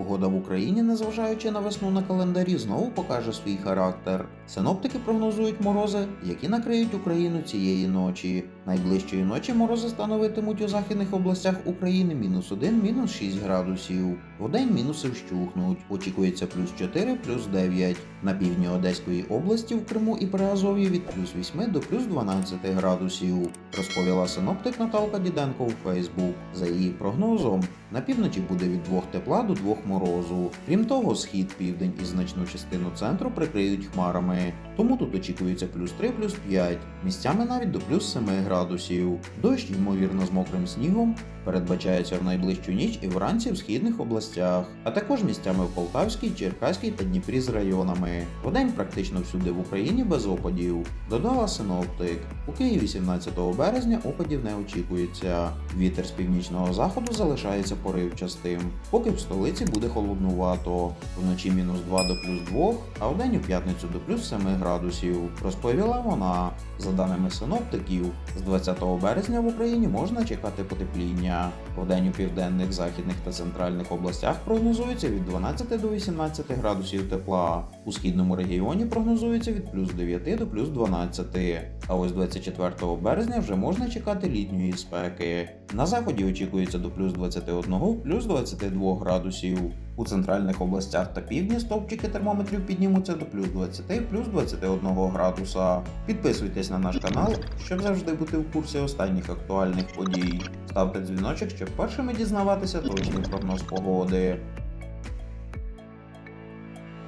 погода в Україні, незважаючи на весну на календарі, знову покаже свій характер. Синоптики прогнозують морози, які накриють Україну цієї ночі. Найближчої ночі морози становитимуть у західних областях України мінус 1, мінус 6 градусів. Вдень мінуси вщухнуть. Очікується плюс 4, плюс 9. На півдні Одеської області в Криму і Приазов'ї від плюс 8 до плюс 12 градусів. Розповіла синоптик Наталка Діденко у Фейсбук. За її прогнозом, на півночі буде від 2 тепла до 2 морозу. Крім того, схід, південь і значну частину центру прикриють хмарами. Тому тут очікується плюс 3, плюс 5, місцями навіть до плюс 7 градусів. Дощ, ймовірно, з мокрим снігом передбачається в найближчу ніч і вранці в східних областях, а також місцями в Полтавській, Черкаській та Дніпрі з районами. Вдень практично всюди в Україні без опадів. Додала синоптик. У Києві 17 березня опадів не очікується. Вітер з північного заходу залишається поривчастим, поки в столиці буде холоднувато. Вночі мінус 2 до плюс 2, а вдень у п'ятницю до плюс 7 градусів. Розповіла вона. За даними синоптиків, з 20 березня в Україні можна чекати потепління. Вдень у південних, західних та центральних областях прогнозується від 12 до 18 градусів тепла. У східному регіоні прогнозується від плюс 9 до плюс 12. А ось 24 березня вже можна чекати літньої спеки. На заході очікується до плюс 21, плюс 22 градусів. У центральних областях та півдні стовпчики термометрів піднімуться до плюс 20, плюс 21 градуса. Підписуйтесь на наш канал, щоб завжди бути в курсі останніх актуальних подій. Ставте дзвіночок, щоб першими дізнаватися точний прогноз погоди.